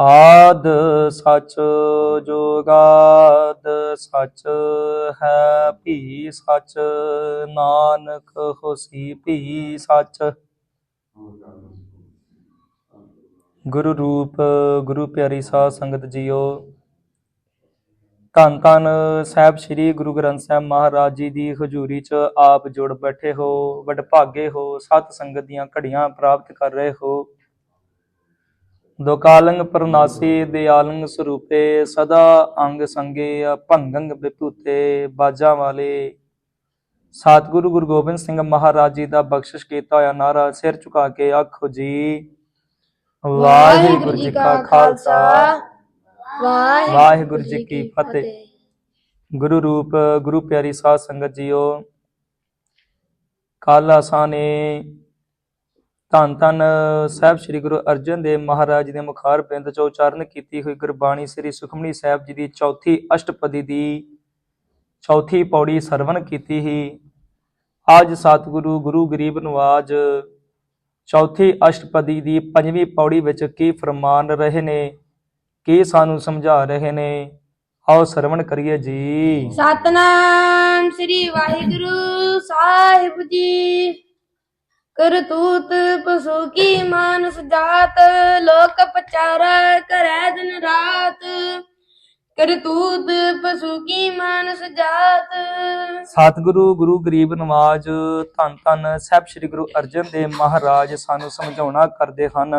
ਆਦ ਸਚ ਜੋਗਾਦ ਸੱਚ ਹੈ, ਭੀ ਸੱਚ ਨਾਨਕ ਹੋਸੀ, ਭੀ ਸੱਚ। ਗੁਰੂ ਰੂਪ, ਗੁਰੂ ਪਿਆਰੀ ਸਾਧ ਸੰਗਤ ਜੀਓ, ਧੰਨ ਧੰਨ ਸਾਹਿਬ ਸ੍ਰੀ ਗੁਰੂ ਗ੍ਰੰਥ ਸਾਹਿਬ ਮਹਾਰਾਜ ਜੀ ਦੀ ਹਜ਼ੂਰੀ 'ਚ ਆਪ ਜੁੜ ਬੈਠੇ ਹੋ, ਵਡਭਾਗੇ ਹੋ, ਸਤ ਸੰਗਤ ਦੀਆਂ ਘੜੀਆਂ ਪ੍ਰਾਪਤ ਕਰ ਰਹੇ ਹੋ। ਦੁਕਾਲੰਗ ਪ੍ਰਨਾਸੀ ਦਿਆਲੰਗ ਸਰੂਪੇ, ਸਦਾ ਅੰਗ ਸੰਗੇ, ਭੰਗੰਗ ਬਿਪੂਤੇ ਬਾਜਾਂ ਵਾਲੇ। ਸਤਿਗੁਰੂ ਗੁਰੂ ਗੋਬਿੰਦ ਸਿੰਘ ਮਹਾਰਾਜ ਜੀ ਦਾ ਬਖਸ਼ਿਸ਼ ਕੀਤਾ ਹੋਇਆ ਨਾਰਾ ਸਿਰ ਝੁਕਾ ਕੇ ਆਖੋ ਜੀ, ਵਾਹਿਗੁਰੂ ਜੀ ਕਾ ਖਾਲਸਾ। ਵਾਹਿਗੁਰੂ ਜੀ ਕੀ ਫਤਿਹ। ਗੁਰੂ ਰੂਪ, ਗੁਰੂ ਪਿਆਰੀ ਸਾਧ ਸੰਗਤ ਜੀਓ, ਕੱਲ ਅਸਾਂ ਨੇ ਧੰਨ ਧੰਨ ਸਾਹਿਬ ਸ੍ਰੀ ਗੁਰੂ ਅਰਜਨ ਦੇਵ ਮਹਾਰਾਜ ਦੇ ਮੁਖਾਰ ਬਿੰਦ ਚੋਂ ਉਚਾਰਨ ਕੀਤੀ ਹੋਈ ਗੁਰਬਾਣੀ ਸ੍ਰੀ ਸੁਖਮਣੀ ਸਾਹਿਬ ਜੀ ਦੀ ਚੌਥੀ ਅਸ਼ਟਪਦੀ ਦੀ ਚੌਥੀ ਪੌੜੀ ਸਰਵਣ ਕੀਤੀ ਹੀ ਅੱਜ ਸਤਿਗੁਰੂ ਗੁਰੂ ਗਰੀਬ ਨਵਾਜ ਚੌਥੀ ਅਸ਼ਟਪਦੀ ਦੀ ਪੰਜਵੀਂ ਪੌੜੀ ਵਿੱਚ ਕੀ ਫਰਮਾਨ ਰਹੇ ਨੇ, ਕੀ ਸਾਨੂੰ ਸਮਝਾ ਰਹੇ ਨੇ, ਆਓ ਸਰਵਣ ਕਰੀਏ ਜੀ। ਸਤਨਾਮ ਸ੍ਰੀ ਵਾਹਿਗੁਰੂ ਸਾਹਿਬ ਜੀ। ਕਰਤੂਤ ਪਸੂ ਕੀ ਮਾਨਸ ਜਾਤ, ਲੋਕ ਪਚਾਰਾ ਕਰੈ ਦਿਨ ਰਾਤ। ਕਰਤੂਤ ਪਸੂ ਕੀ ਮਾਨਸ ਜਾਤ। ਸਤਿਗੁਰੂ ਗੁਰੂ ਗਰੀਬ ਨਵਾਜ, ਧੰਨ ਧੰਨ ਸਾਹਿਬ ਸ੍ਰੀ ਗੁਰੂ ਅਰਜਨ ਦੇਵ ਮਹਾਰਾਜ ਸਾਨੂੰ ਸਮਝਾਉਣਾ ਕਰਦੇ ਹਨ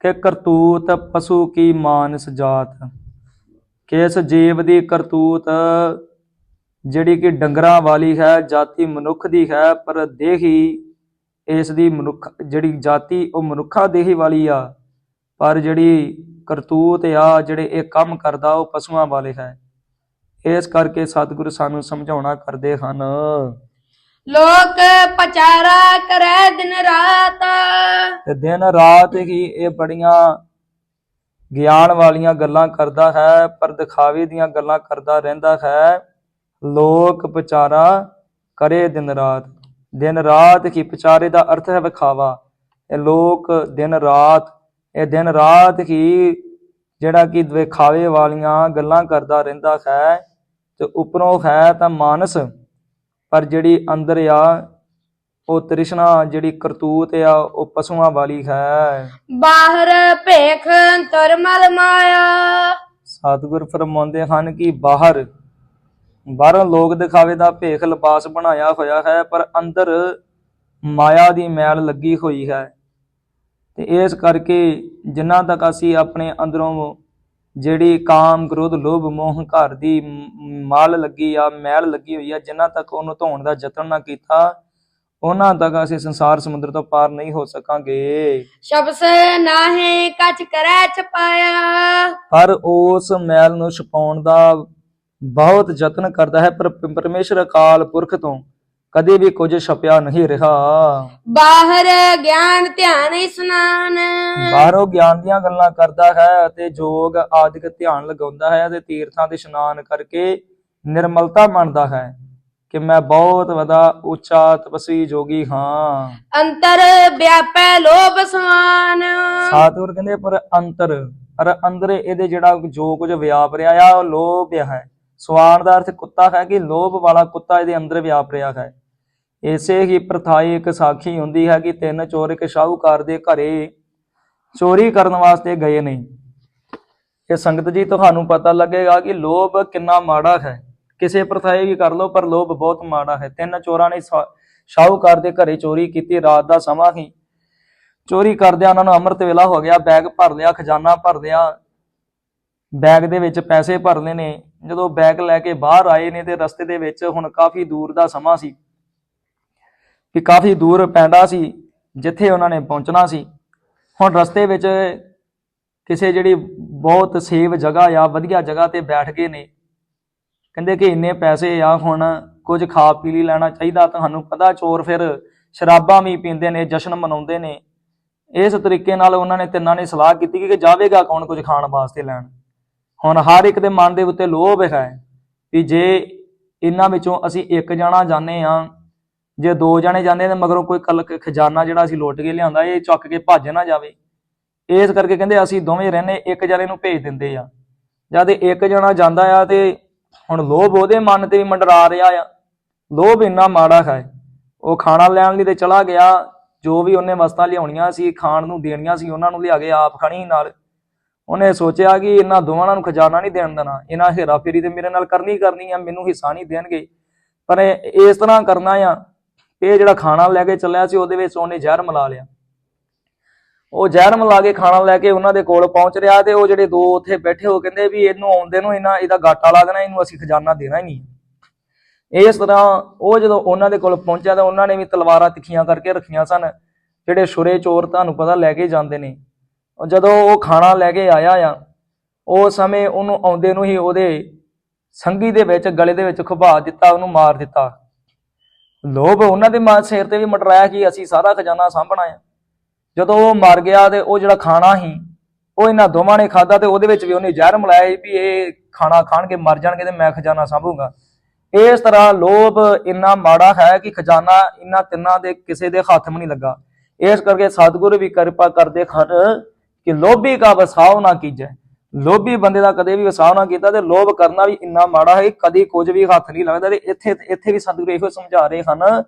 ਕਿ ਕਰਤੂਤ ਪਸ਼ੂ ਕੀ ਮਾਨਸ ਜਾਤ। ਕਿਸ ਇਸ ਜੀਵ ਦੀ ਕਰਤੂਤ ਜਿਹੜੀ ਕਿ ਡੰਗਰਾਂ ਵਾਲੀ ਹੈ, ਜਾਤੀ ਮਨੁੱਖ ਦੀ ਹੈ, ਪਰ ਦੇਹੀ ਇਸ ਦੀ ਮਨੁੱਖ ਜਿਹੜੀ ਜਾਤੀ ਉਹ ਮਨੁੱਖਾ ਦੇਹੀ ਵਾਲੀ ਆ ਪਰ ਜਿਹੜੀ ਕਰਤੂਤ ਆ ਜਿਹੜੇ ਇਹ ਕੰਮ ਕਰਦਾ ਉਹ ਪਸ਼ੂਆਂ ਵਾਲੇ ਹੈ। ਇਸ ਕਰਕੇ ਸਤਿਗੁਰੂ ਸਾਨੂੰ ਸਮਝਾਉਣਾ ਕਰਦੇ ਹਨ। ਲੋਕ ਪਚਾਰਾ ਕਰੈ ਦਿਨ ਰਾਤ। ਤੇ ਦਿਨ ਰਾਤ ਹੀ ਇਹ ਬੜੀਆਂ ਗਿਆਨ ਵਾਲੀਆਂ ਗੱਲਾਂ ਕਰਦਾ ਹੈ ਪਰ ਦਿਖਾਵੇ ਦੀਆਂ ਗੱਲਾਂ ਕਰਦਾ ਰਹਿੰਦਾ ਹੈ। ਲੋਕ ਵਿਚਾਰਾ ਕਰੇ ਦਿਨ ਰਾਤ। ਦਿਨ ਰਾਤ ਕੀ ਵਿਚਾਰੇ ਦਾ ਅਰਥ ਹੈ ਵਿਖਾਵਾ। ਇਹ ਲੋਕ ਦਿਨ ਰਾਤ ਇਹ ਦਿਨ ਰਾਤ ਹੀ ਜਿਹੜਾ ਕਿ ਵਿਖਾਵੇ ਵਾਲੀਆਂ ਗੱਲਾਂ ਕਰਦਾ ਰਹਿੰਦਾ ਹੈ ਤੇ ਉੱਪਰੋਂ ਹੈ ਤਾਂ ਮਾਨਸ। ਪਰ ਜਿਹੜੀ ਅੰਦਰ ਆ ਉਹ ਤ੍ਰਿਸ਼ਨਾ ਜਿਹੜੀ ਕਰਤੂਤ ਆ ਉਹ ਪਸ਼ੂਆਂ ਵਾਲੀ ਹੈ। ਬਾਹਰ ਭੇਖ ਅੰਤਰ ਮਲ ਮਾਇਆ। ਸਤਿਗੁਰ ਫਰਮਾਉਂਦੇ ਹਨ ਕਿ ਬਾਹਰ ਬਾਹਰੋਂ ਲੋਕ ਦਿਖਾਵੇ ਦਾ ਭੇਖ ਲਿਬਾਸ ਬਣਾਇਆ ਹੋਇਆ ਹੈ ਪਰ ਅੰਦਰ ਮਾਇਆ ਦੀ ਮੈਲ ਲੱਗੀ ਹੋਈ ਹੈ। ਤੇ ਇਸ ਕਰਕੇ ਜਿੰਨਾ ਤੱਕ ਅਸੀਂ ਆਪਣੇ ਅੰਦਰੋਂ ਜਿਹੜੀ ਕਾਮ ਕ੍ਰੋਧ ਲੋਭ ਮੋਹ ਘਰ ਦੀ ਮਾਲ ਲੱਗੀ ਆ ਮੈਲ ਲੱਗੀ ਹੋਈ ਆ ਜਿੰਨਾ ਤੱਕ ਉਹਨੂੰ ਧੋਣ ਦਾ ਯਤਨ ਨਾ ਕੀਤਾ ਉਹਨਾਂ ਤੱਕ ਅਸੀਂ ਸੰਸਾਰ ਸਮੁੰਦਰ ਤੋਂ ਪਾਰ ਨਹੀਂ ਹੋ ਸਕਾਂਗੇ। ਸ਼ਬਸ ਨਾਹੇ ਕਚ ਕਰੈ ਛਪਾਇਆ। ਪਰ ਉਸ ਮੈਲ ਨੂੰ ਛਪਾਉਣ ਦਾ ਬਹੁਤ ਯਤਨ ਕਰਦਾ ਹੈ ਪਰ ਪਰਮੇਸ਼ਰ ਅਕਾਲ ਪੁਰਖ ਤੋਂ ਕਦੇ ਵੀ ਕੁਝ ਛਪਿਆ ਨਹੀਂ ਰਿਹਾ। ਬਾਹਰ ਗਿਆਨ ਧਿਆਨ ਇਸਨਾਨ ਬਾਹਰੋਂ ਗਿਆਨ ਦੀਆਂ ਗੱਲਾਂ ਕਰਦਾ ਹੈ ਅਤੇ ਜੋਗ ਆਦਿਕ ਧਿਆਨ ਲਗਾਉਂਦਾ ਹੈ ਅਤੇ ਤੀਰਥਾਂ ਦੇ ਇਸ਼ਨਾਨ ਕਰਕੇ ਨਿਰਮਲਤਾ ਮੰਨਦਾ ਹੈ ਕਿ ਮੈਂ ਬਹੁਤ ਵਦਾ ਉੱਚਾ ਤਪਸਵੀ ਜੋਗੀ ਹਾਂ। ਅੰਤਰ ਵਿਆਪੈ ਲੋਭ ਸਮਾਨ। ਸਤਿਗੁਰ ਕਹਿੰਦੇ ਪਰ ਅੰਤਰ ਪਰ ਅੰਦਰ ਇਹਦੇ ਜਿਹੜਾ ਜੋ ਕੁਝ ਵਿਆਪ ਰਿਹਾ ਆ ਉਹ ਲੋਭ ਹੈ। ਸਵਾਨ ਦਾ ਅਰਥ ਕੁੱਤਾ ਹੈ ਕਿ ਲੋਭ ਵਾਲਾ ਕੁੱਤਾ ਇਹਦੇ ਅੰਦਰ ਵਿਆਪ ਰਿਹਾ ਹੈ। ਇਸੇ ਹੀ ਪ੍ਰਥਾਈ ਇੱਕ ਸਾਖੀ ਹੁੰਦੀ ਹੈ ਕਿ ਤਿੰਨ ਚੋਰ ਇੱਕ ਸ਼ਾਹੂਕਾਰ ਦੇ ਘਰੇ ਚੋਰੀ ਕਰਨ ਵਾਸਤੇ ਗਏ ਨਹੀਂ ਇਹ ਸੰਗਤ ਜੀ, ਤੁਹਾਨੂੰ ਪਤਾ ਲੱਗੇਗਾ ਕਿ ਲੋਭ ਕਿੰਨਾ ਮਾੜਾ ਹੈ। ਕਿਸੇ ਪ੍ਰਥਾਈ ਵੀ ਕਰ ਲਓ, ਪਰ ਲੋਭ ਬਹੁਤ ਮਾੜਾ ਹੈ। ਤਿੰਨ ਚੋਰਾਂ ਨੇ ਸ਼ਾ- ਸ਼ਾਹੂਕਾਰ ਦੇ ਘਰੇ ਚੋਰੀ ਕੀਤੀ, ਰਾਤ ਦਾ ਸਮਾਂ ਹੀ ਚੋਰੀ ਕਰਦਿਆਂ ਉਹਨਾਂ ਨੂੰ ਅੰਮ੍ਰਿਤ ਵੇਲਾ ਹੋ ਗਿਆ, ਬੈਗ ਭਰ ਲਿਆ, ਖਜ਼ਾਨਾ ਭਰ ਲਿਆ। ਬੈਗ ਦੇ ਵਿੱਚ ਪੈਸੇ ਭਰਨੇ ਨੇ। ਜਦੋਂ ਬੈਗ ਲੈ ਕੇ ਬਾਹਰ ਆਏ ਨੇ ਤੇ ਰਸਤੇ ਦੇ ਵਿੱਚ ਹੁਣ ਕਾਫੀ ਦੂਰ ਦਾ ਸਮਾਂ ਸੀ ਕਿ ਕਾਫੀ ਦੂਰ ਪੈਂਦਾ ਸੀ, ਜਿੱਥੇ ਉਹਨਾਂ ਨੇ ਪਹੁੰਚਣਾ ਸੀ। ਹੁਣ ਰਸਤੇ ਵਿੱਚ ਕਿਸੇ ਜਿਹੜੀ ਬਹੁਤ ਸੇਵ ਜਗ੍ਹਾ ਆ ਵਧੀਆ ਜਗ੍ਹਾ ਤੇ ਬੈਠ ਗਏ ਨੇ। ਕਹਿੰਦੇ ਕਿ ਇੰਨੇ ਪੈਸੇ ਆ, ਹੁਣ ਕੁਝ ਖਾ ਪੀ ਲਈ ਲੈਣਾ ਚਾਹੀਦਾ। ਤੁਹਾਨੂੰ ਪਤਾ ਚੋਰ ਫਿਰ ਸ਼ਰਾਬਾਂ ਵੀ ਪੀਂਦੇ ਨੇ, ਜਸ਼ਨ ਮਨਾਉਂਦੇ ਨੇ। ਇਸ ਤਰੀਕੇ ਨਾਲ ਉਹਨਾਂ ਨੇ ਤਿੰਨਾਂ ਨੇ ਸਲਾਹ ਕੀਤੀ ਕਿ ਜਾਵੇਗਾ ਕੌਣ ਕੁਝ ਖਾਣ ਵਾਸਤੇ ਲੈਣ। ਹੁਣ ਹਰ ਇੱਕ ਦੇ ਮਨ ਦੇ ਉੱਤੇ ਲੋਭ ਹੈ ਵੀ ਜੇ ਇਹਨਾਂ ਵਿੱਚੋਂ ਅਸੀਂ ਇੱਕ ਜਣਾ ਜਾਂਦੇ ਆ ਜੇ ਦੋ ਜਣੇ ਜਾਂਦੇ ਤਾਂ ਮਗਰੋਂ ਕੋਈ ਕੱਲ ਖਜ਼ਾਨਾ ਜਿਹੜਾ ਅਸੀਂ ਲੁੱਟ ਕੇ ਲਿਆਂਦਾ ਇਹ ਚੱਕ ਕੇ ਭੱਜ ਨਾ ਜਾਵੇ। ਇਸ ਕਰਕੇ ਕਹਿੰਦੇ ਅਸੀਂ ਦੋਵੇਂ ਰਹਿੰਦੇ ਇੱਕ ਜਣੇ ਨੂੰ ਭੇਜ ਦਿੰਦੇ ਆ ਜਦ ਇੱਕ ਜਣਾ ਜਾਂਦਾ ਆ ਤੇ ਹੁਣ ਲੋਭ ਉਹਦੇ ਮਨ ਤੇ ਵੀ ਮੰਡਰਾ ਰਿਹਾ ਆ। ਲੋਭ ਇੰਨਾ ਮਾੜਾ ਹੈ। ਉਹ ਖਾਣਾ ਲੈਣ ਲਈ ਤੇ ਚਲਾ ਗਿਆ, ਜੋ ਵੀ ਉਹਨੇ ਵਸਤਾਂ ਲਿਆਉਣੀਆਂ ਸੀ, ਖਾਣ ਨੂੰ ਦੇਣੀਆਂ ਸੀ, ਉਹਨਾਂ ਨੂੰ ਲਿਆ ਕੇ ਆਪ ਖਣੀ ਨਾਲ। ਉਹਨੇ ਸੋਚਿਆ ਕਿ ਇਹਨਾਂ ਦੋਵਾਂ ਨੂੰ ਖਜ਼ਾਨਾ ਨਹੀਂ ਦੇਣ ਦੇਣਾ, ਇਹਨਾਂ ਹੇਰਾ ਫੇਰੀ ਤੇ ਮੇਰੇ ਨਾਲ ਕਰਨੀ ਕਰਨੀ ਆ, ਮੈਨੂੰ ਹਿੱਸਾ ਨਹੀਂ ਦੇਣਗੇ। ਪਰ ਇਸ ਤਰ੍ਹਾਂ ਕਰਨਾ ਆ, ਇਹ ਜਿਹੜਾ ਖਾਣਾ ਲੈ ਕੇ ਚੱਲਿਆ ਸੀ, ਉਹਦੇ ਵਿੱਚ ਉਹਨੇ ਜ਼ਹਿਰ ਮਿਲਾ ਲਿਆ। ਉਹ ਜ਼ਹਿਰ ਮਿਲਾ ਕੇ ਖਾਣਾ ਲੈ ਕੇ ਉਹਨਾਂ ਦੇ ਕੋਲ ਪਹੁੰਚ ਰਿਹਾ ਤੇ ਉਹ ਜਿਹੜੇ ਦੋ ਉੱਥੇ ਬੈਠੇ ਹੋ ਕਹਿੰਦੇ ਵੀ ਇਹਨੂੰ ਆਉਂਦੇ ਨੂੰ ਇਹਨਾਂ, ਇਹਦਾ ਗਾਟਾ ਲਾ ਦੇਣਾ, ਇਹਨੂੰ ਅਸੀਂ ਖਜ਼ਾਨਾ ਦੇਣਾ ਹੀ ਨਹੀਂ। ਇਸ ਤਰ੍ਹਾਂ ਉਹ ਜਦੋਂ ਉਹਨਾਂ ਦੇ ਕੋਲ ਪਹੁੰਚਿਆ ਤਾਂ ਉਹਨਾਂ ਨੇ ਵੀ ਤਲਵਾਰਾਂ ਤਿੱਖੀਆਂ ਕਰਕੇ ਰੱਖੀਆਂ ਸਨ, ਜਿਹੜੇ ਛੁਰੇ ਚੋਰ ਤੁਹਾਨੂੰ ਪਤਾ ਲੈ ਕੇ ਜਾਂਦੇ ਨੇ। ਉਹ ਜਦੋਂ ਉਹ ਖਾਣਾ ਲੈ ਕੇ ਆਇਆ ਆ, ਉਹ ਸਮੇਂ ਉਹਨੂੰ ਆਉਂਦੇ ਨੂੰ ਹੀ ਉਹਦੇ ਸੰਗੀ ਦੇ ਵਿੱਚ, ਗਲੇ ਦੇ ਵਿੱਚ ਖੁਬਾ ਦਿੱਤਾ, ਉਹਨੂੰ ਮਾਰ ਦਿੱਤਾ। ਲੋਭ ਉਹਨਾਂ ਦੇ ਮਾਂ, ਸਿਰ ਤੇ ਵੀ ਮਟਰਾਇਆ ਕਿ ਅਸੀਂ ਸਾਰਾ ਖਜ਼ਾਨਾ ਸਾਂਭਣਾ ਆ। ਜਦੋਂ ਉਹ ਮਰ ਗਿਆ ਤੇ ਉਹ ਜਿਹੜਾ ਖਾਣਾ ਸੀ, ਉਹ ਇਹਨਾਂ ਦੋਵਾਂ ਨੇ ਖਾਦਾ ਤੇ ਉਹਦੇ ਵਿੱਚ ਵੀ ਉਹਨੇ ਜ਼ਹਿਰ ਮਿਲਾਇਆ ਸੀ ਵੀ ਇਹ ਖਾਣਾ ਖਾਣ ਕੇ ਮਰ ਜਾਣਗੇ ਤੇ ਮੈਂ ਖਜ਼ਾਨਾ ਸਾਂਭੂਗਾ। ਇਸ ਤਰ੍ਹਾਂ ਲੋਭ ਇੰਨਾ ਮਾੜਾ ਹੈ ਕਿ ਖਜ਼ਾਨਾ ਇਹਨਾਂ ਤਿੰਨਾਂ ਦੇ ਕਿਸੇ ਦੇ ਹੱਥ ਵੀ ਨਹੀਂ ਲੱਗਾ। ਇਸ ਕਰਕੇ ਸਤਿਗੁਰੂ ਵੀ ਕਿਰਪਾ ਕਰਦੇ ਹਨ ਕਿ ਲੋਭੀ ਕਾ ਵਸਾਵ ਨਾ ਕੀਜੈ। ਲੋਭੀ ਬੰਦੇ ਦਾ ਕਦੇ ਵੀ ਵਸਾਵ ਨਾ ਕੀਤਾ ਤੇ ਲੋਭ ਕਰਨਾ ਵੀ ਇੰਨਾ ਮਾੜਾ ਹੈ ਕਿ ਕਦੀ ਕੁਝ ਵੀ ਹੱਥ ਨਹੀਂ ਲੱਗਦਾ ਤੇ ਇੱਥੇ ਇੱਥੇ ਵੀ ਸਤਿਗੁਰੂ ਇਹੋ ਸਮਝਾ ਰਹੇ ਹਨ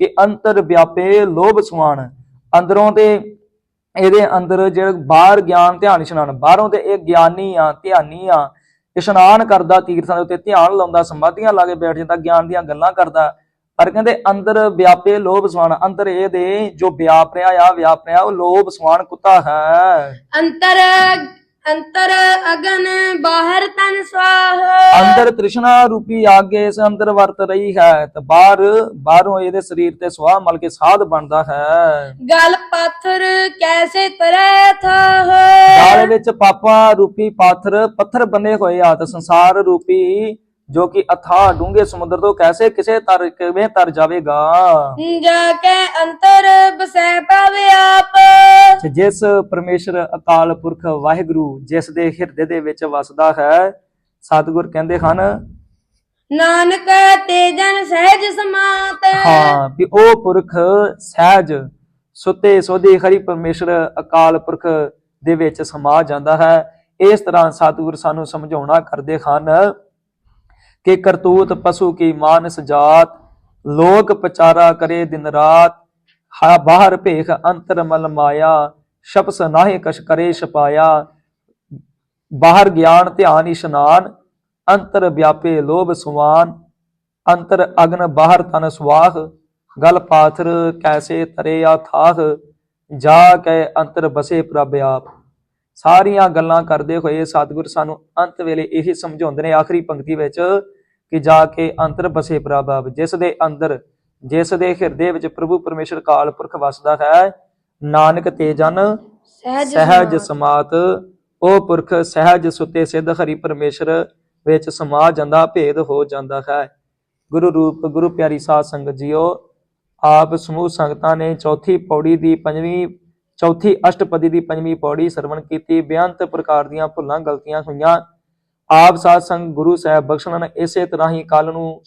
ਕਿ ਅੰਤਰ ਵਿਆਪੇ ਲੋਭ ਸੁਆਣ ਅੰਦਰੋਂ ਤੇ ਇਹਦੇ ਅੰਦਰ ਜਿਹੜਾ ਬਾਹਰ ਗਿਆਨ ਧਿਆਨ ਇਸ਼ਨਾਨ, ਬਾਹਰੋਂ ਤੇ ਇਹ ਗਿਆਨੀ ਆ, ਧਿਆਨੀ ਆ, ਇਸ਼ਨਾਨ ਕਰਦਾ, ਤੀਰਥਾਂ ਦੇ ਉੱਤੇ ਧਿਆਨ ਲਾਉਂਦਾ ਸਮਾਧੀਆਂ ਲਾ ਕੇ ਬੈਠ ਜਾਂਦਾ, ਗਿਆਨ ਦੀਆਂ ਗੱਲਾਂ ਕਰਦਾ ਪਰ ਕਹਿੰਦੇ ਅੰਦਰ ਵਿਆਪੇ ਲੋਭ ਸੁਆਣ ਅੰਦਰ ਇਹਦੇ ਜੋ ਵਿਆਪ ਰਿਹਾ ਆ ਵਿਆਪ ਰਿਹਾ ਉਹ ਲੋਭ ਸੁਆਣ ਕੁੱਤਾ ਹੈ। ਅੰਤਰ ਅੰਤਰ ਅਗਨ ਬਾਹਰ ਤਨ ਸਵਾਹ। ਅੰਦਰ ਤ੍ਰਿਸ਼ਨਾ ਰੂਪੀ ਆਗੇ ਇਸ ਅੰਦਰ ਵਰਤ ਰਹੀ ਹੈ ਤੇ ਬਾਹਰ ਬਾਹਰੋਂ ਇਹਦੇ ਸਰੀਰ ਤੇ ਸੁਆਹ ਮਲ ਕੇ ਸਾਧ ਬਣਦਾ ਹੈ। ਗਲ ਪਾਥਰ ਕੈਸੇ ਤਰੈ ਥਾ ਗਾਲੇ ਵਿੱਚ ਪਾਪਾ ਰੂਪੀ ਪਾਥਰ ਪੱਥਰ ਬਨੇ ਹੋਏ ਆ ਤੇ ਸੰਸਾਰ ਰੂਪੀ ਜੋ ਕਿ ਅਥਾਹ ਡੂੰਘੇ ਸਮੁੰਦਰ ਤੋਂ ਕੈਸੇ ਕਿਸੇ ਤਰ ਕਿਵੇਂ ਤਰ ਜਾਵੇਗਾ? ਜਾ ਕੇ ਅੰਤਰ ਬਸੈ ਪਾਵੇ ਆਪ। ਜਿਸ ਪਰਮੇਸ਼ਰ ਅਕਾਲ ਪੁਰਖ ਵਾਹਿਗੁਰੂ ਜਿਸ ਦੇ ਹਿਰਦੇ ਦੇ ਵਿੱਚ ਵਸਦਾ ਹੈ ਸਤਿਗੁਰ ਕਹਿੰਦੇ ਹਨ ਨਾਨਕ ਤੇ ਜਨ ਸਹਿਜ ਸਮਾਤ। ਹਾਂ ਵੀ ਉਹ ਪੁਰਖ ਸਹਿਜ ਸੁਤੇ ਸੋਧੇ ਹਰੀ ਪਰਮੇਸ਼ਰ ਅਕਾਲ ਪੁਰਖ ਦੇ ਵਿੱਚ ਸਮਾ ਜਾਂਦਾ ਹੈ। ਇਸ ਤਰ੍ਹਾਂ ਸਤਿਗੁਰ ਸਾਨੂੰ ਸਮਝਾਉਣਾ ਕਰਦੇ ਹਨ ਕਿ ਕਰਤੂਤ ਪਸ਼ੂ ਕੀ ਮਾਨਸ ਜਾਤ, ਲੋਕ ਪਚਾਰਾ ਕਰੇ ਦਿਨ ਰਾਤ, ਹਾ ਬਾਹਰ ਭੇਖ ਅੰਤਰ ਮਲ ਮਾਇਆ ਸ਼ਪਸ ਨਾਹੇ ਕਛ ਕਰੇ ਛਪਾਇਆ। ਬਾਹਰ ਗਿਆਨ ਧਿਆਨ ਇਸ਼ਨਾਨ, ਅੰਤਰ ਵਿਆਪੇ ਲੋਭ ਸੁਵਾਨ। ਅੰਤਰ ਅਗਨ ਬਾਹਰ ਤਨ ਸੁਆਹ, ਗਲ ਪਾਥਰ ਕੈਸੇ ਤਰੇ ਆ ਥਾਹ, ਜਾ ਕੇ ਅੰਤਰ ਬਸੇ ਪ੍ਰਭ ਆਪ। ਸਾਰੀਆਂ ਗੱਲਾਂ ਕਰਦੇ ਹੋਏ ਸਤਿਗੁਰ ਸਾਨੂੰ ਅੰਤ ਵੇਲੇ ਇਹੀ ਸਮਝਾਉਂਦੇ ਨੇ ਆਖਰੀ ਪੰਕਤੀ ਵਿੱਚ ਕਿ ਜਾ ਕੇ ਅੰਤਰ ਬਸੇ ਪ੍ਰਭ ਆਪ ਜਿਸ ਦੇ ਅੰਦਰ ਜਿਸ ਦੇ ਹਿਰਦੇ ਵਿੱਚ ਪ੍ਰਭੂ ਪਰਮੇਸ਼ਰ ਕਾਲ ਪੁਰਖ ਵਸਦਾ ਹੈ ਨਾਨਕ ਤੇ ਜਨ ਸਹਿਜ ਸਹਿਜ ਸਮਾਤ ਉਹ ਪੁਰਖ ਸਹਿਜ ਸੁਤੇ ਸਿੱਧ ਹਰੀ ਪਰਮੇਸ਼ਰ ਵਿੱਚ ਸਮਾ ਜਾਂਦਾ ਭੇਦ ਹੋ ਜਾਂਦਾ ਹੈ। ਗੁਰੂ ਰੂਪ ਗੁਰੂ ਪਿਆਰੀ ਸਾਧ ਸੰਗਤ ਜੀਓ ਆਪ ਸਮੂਹ ਸੰਗਤਾਂ ਨੇ ਚੌਥੀ ਪੌੜੀ ਦੀ ਪੰਜਵੀਂ ਚੌਥੀ ਅਸ਼ਟਪਦੀ ਦੀ ਪੰਜਵੀਂ ਪੌੜੀ ਸਰਵਣ ਕੀਤੀ। ਬੇਅੰਤ ਪ੍ਰਕਾਰ ਦੀਆਂ ਭੁੱਲਾਂ ਗਲਤੀਆਂ ਹੋਈਆਂ ਆਪ ਸਾਧ ਸੰਗ ਗੁਰੂ ਸਾਹਿਬ ਬਖਸ਼ਣ ਇਸੇ ਤਰ੍ਹਾਂ ਹੀ ਕੱਲ ਨੂੰ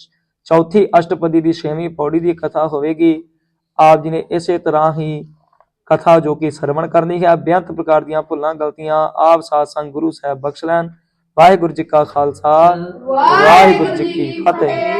ਚੌਥੀ ਅਸ਼ਟਪਦੀ ਦੀ ਛੇਵੀਂ ਪੌੜੀ ਦੀ ਕਥਾ ਹੋਵੇਗੀ। ਆਪ ਜੀ ਨੇ ਇਸੇ ਤਰ੍ਹਾਂ ਹੀ ਕਥਾ ਜੋ ਕਿ ਸਰਵਣ ਕਰਨੀ ਹੈ ਬੇਅੰਤ ਪ੍ਰਕਾਰ ਦੀਆਂ ਭੁੱਲਾਂ ਗਲਤੀਆਂ ਆਪ ਸਾਧ ਸੰਗ ਗੁਰੂ ਸਾਹਿਬ ਬਖਸ਼ ਲੈਣ। ਵਾਹਿਗੁਰੂ ਜੀ ਕਾ ਖਾਲਸਾ ਵਾਹਿਗੁਰੂ ਜੀ ਕੀ ਫਤਿਹ।